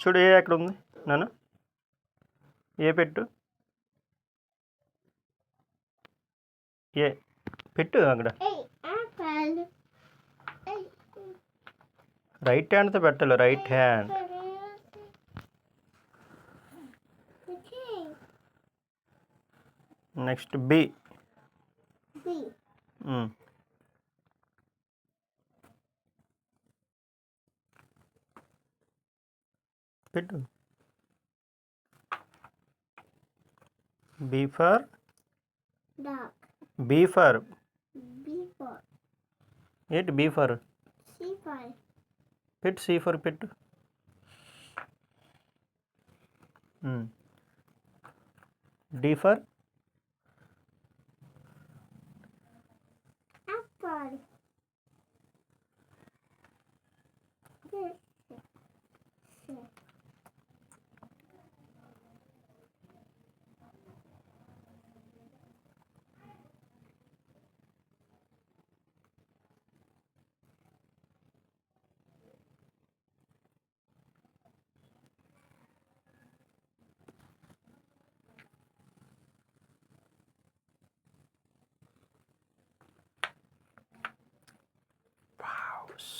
చూడు ఏ ఎక్కడ ఉంది నాన్న? ఏ పెట్టు? ఏ పెట్టు అక్కడ. రైట్ హ్యాండ్తో పెట్టాలి right hand. Next B B. పెట్టు B for Dog. B for B for ఏంటి బి ఫర్ C for పెట్టు సి ఫర్ పెట్టు D for apple.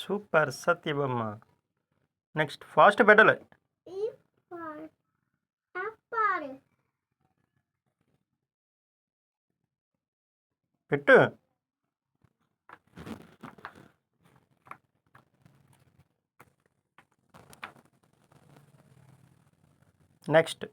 Super Satyabhama next fast పెట్టాలి E for apple. పెట్టు next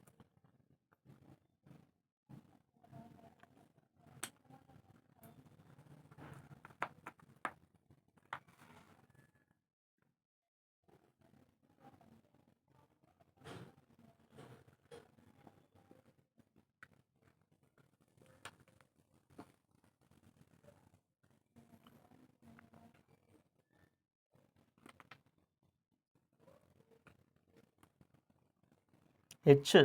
H.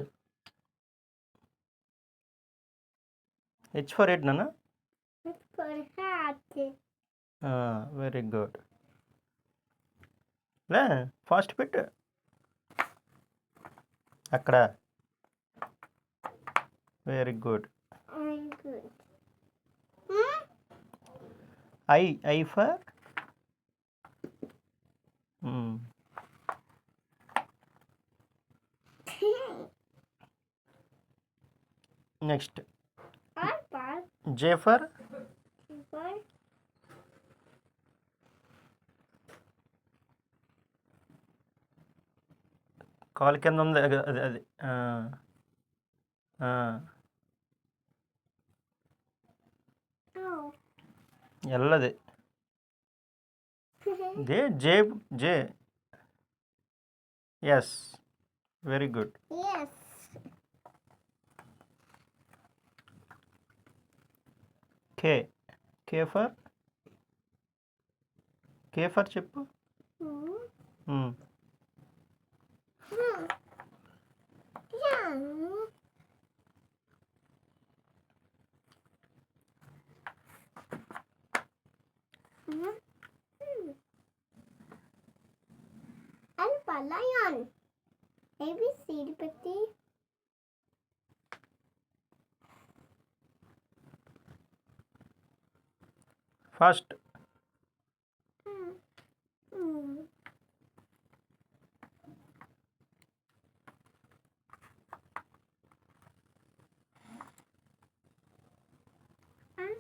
H for eight for hat. Very good. లే fast పెట్టు. అక్కడ. Very good? I I for? Next. Apple. J for For కాలు కింద ఉంది అది అది. ఎల్లది. They J J. Yes very good K K for K for చెప్పు Hmm. Hmm. Hmm. Hmm. Alpha lion. ABC పెట్టి first Hmm. First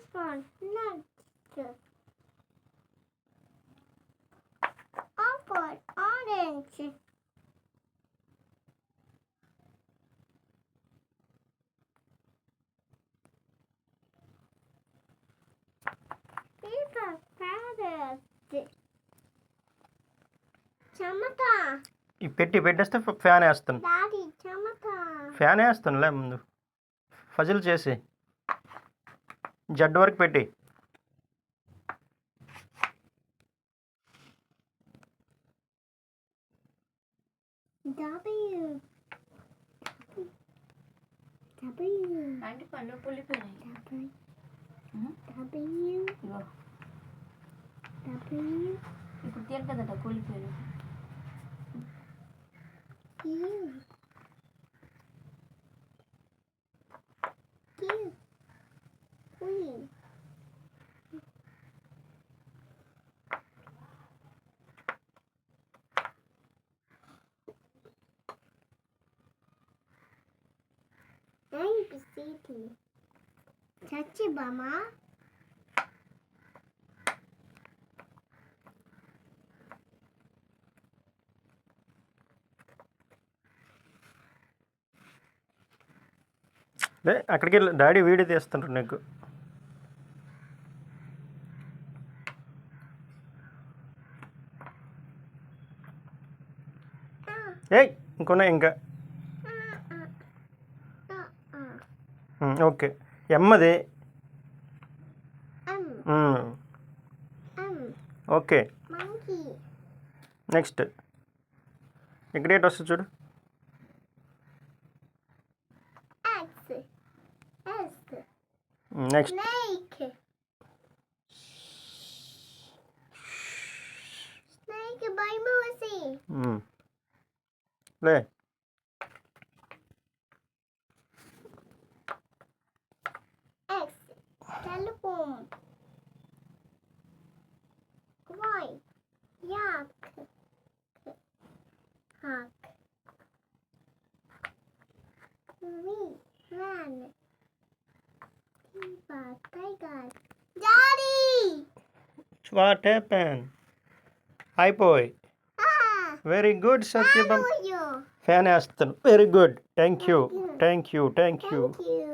Spawn, apple, orange. పెట్టి. పెట్టేస్తే fan వేస్తాను. ఫ్యాన్ వేస్తానులే ముందు. ఫజిల్ చేసి. జడ్ వరకు పెట్టి. అంటే పులిపోయినాయి. W ఉహు. W ఇగో W ఇప్పుడు తీరు కదట కూలిపోయినాయి Q. Q. Queen. ABCD. Chachi Mama. లే అక్కడికి వెళ్ళి డాడీ వీడియో తీస్తుంటారు నీకు. ఏయ్ ఇంకొన్నాయి ఇంకా. ఓకే. ఎమ్మది. ఓకే. నెక్స్ట్. ఇక్కడ ఏంటి వస్తుంది చూడు. Next. Snake. Snake by Mousy. Hmm. Play. What happen అయిపోయి! Very good Satyabhama How are you? Fan వేస్తాను very good thank you thank you thank you Thank you.